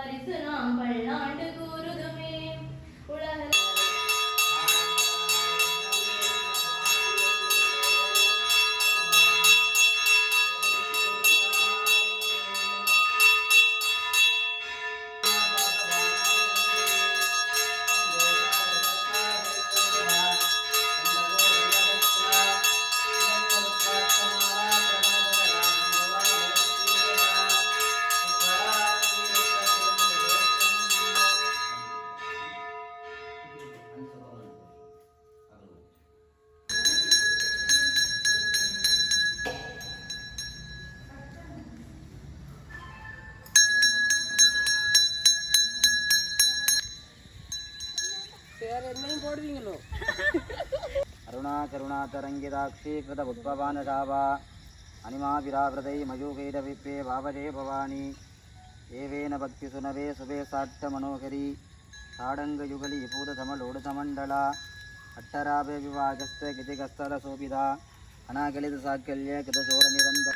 பரிசு நாம் பல்லாண்டு கூறுதுமே. அருணா கருணா தரங்கிதாட்சி கிருத உத்பவானடாவா அனிமா விராவிரதை மயூகைரவிப்பே பாவதே பவானி ஏவேன பக்தி சுனவே சுபே சாட்ட மனோகரி தாடங்க யுகலி பூத பூதசமலோடு சமண்டலா அட்டராபே விவாகஸ்த கிதிகஸ்தல சோபிதா அநாகலித சாக்கல்ய கிருதசோர நிரந்த